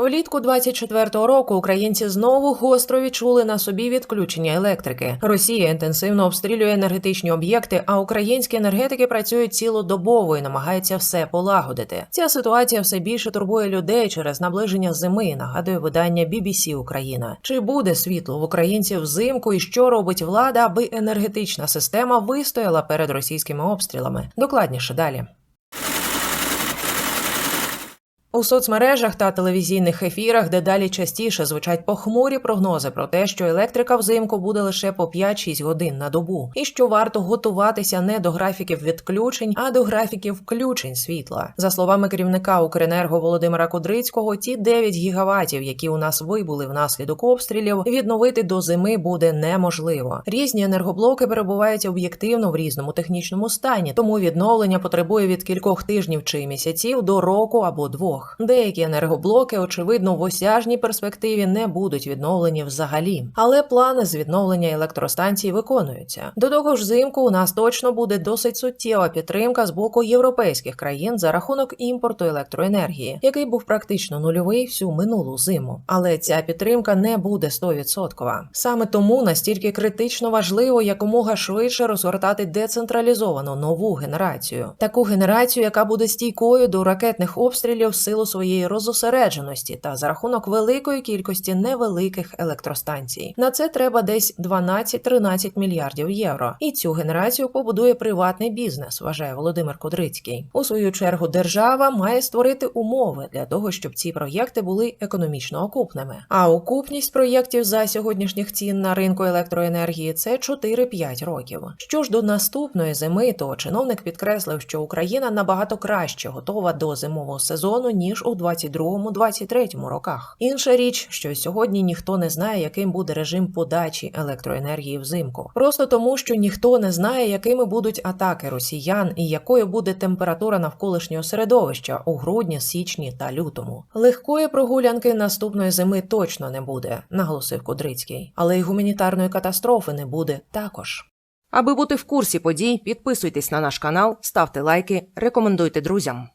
Влітку 24-го року українці знову гостро відчули на собі відключення електрики. Росія інтенсивно обстрілює енергетичні об'єкти, а українські енергетики працюють цілодобово і намагаються все полагодити. Ця ситуація все більше турбує людей через наближення зими. Нагадує видання BBC Україна. Чи буде світло в українців взимку і що робить влада, аби енергетична система вистояла перед російськими обстрілами? Докладніше далі. У соцмережах та телевізійних ефірах дедалі частіше звучать похмурі прогнози про те, що електрика взимку буде лише по 5-6 годин на добу, і що варто готуватися не до графіків відключень, а до графіків включень світла. За словами керівника Укренерго Володимира Кудрицького, ті 9 гігаватів, які у нас вибули внаслідок обстрілів, відновити до зими буде неможливо. Різні енергоблоки перебувають об'єктивно в різному технічному стані, тому відновлення потребує від кількох тижнів чи місяців до року або двох. Деякі енергоблоки, очевидно, в осяжній перспективі не будуть відновлені взагалі, але плани з відновлення електростанцій виконуються. До того ж, взимку у нас точно буде досить суттєва підтримка з боку європейських країн за рахунок імпорту електроенергії, який був практично нульовий всю минулу зиму. Але ця підтримка не буде 100%. Саме тому настільки критично важливо якомога швидше розгортати децентралізовану нову генерацію, таку генерацію, яка буде стійкою до ракетних обстрілів силу своєї розосередженості та за рахунок великої кількості невеликих електростанцій. На це треба десь 12-13 мільярдів євро. І цю генерацію побудує приватний бізнес, вважає Володимир Кудрицький. У свою чергу держава має створити умови для того, щоб ці проєкти були економічно окупними. А окупність проєктів за сьогоднішніх цін на ринку електроенергії це 4-5 років. Що ж до наступної зими, то чиновник підкреслив, що Україна набагато краще готова до зимового сезону ніж у 22-23 роках. Інша річ, що сьогодні ніхто не знає, яким буде режим подачі електроенергії взимку, просто тому, що ніхто не знає, якими будуть атаки росіян і якою буде температура навколишнього середовища у грудні, січні та лютому. Легкої прогулянки наступної зими точно не буде, наголосив Кудрицький, але й гуманітарної катастрофи не буде також. Аби бути в курсі подій, підписуйтесь на наш канал, ставте лайки, рекомендуйте друзям.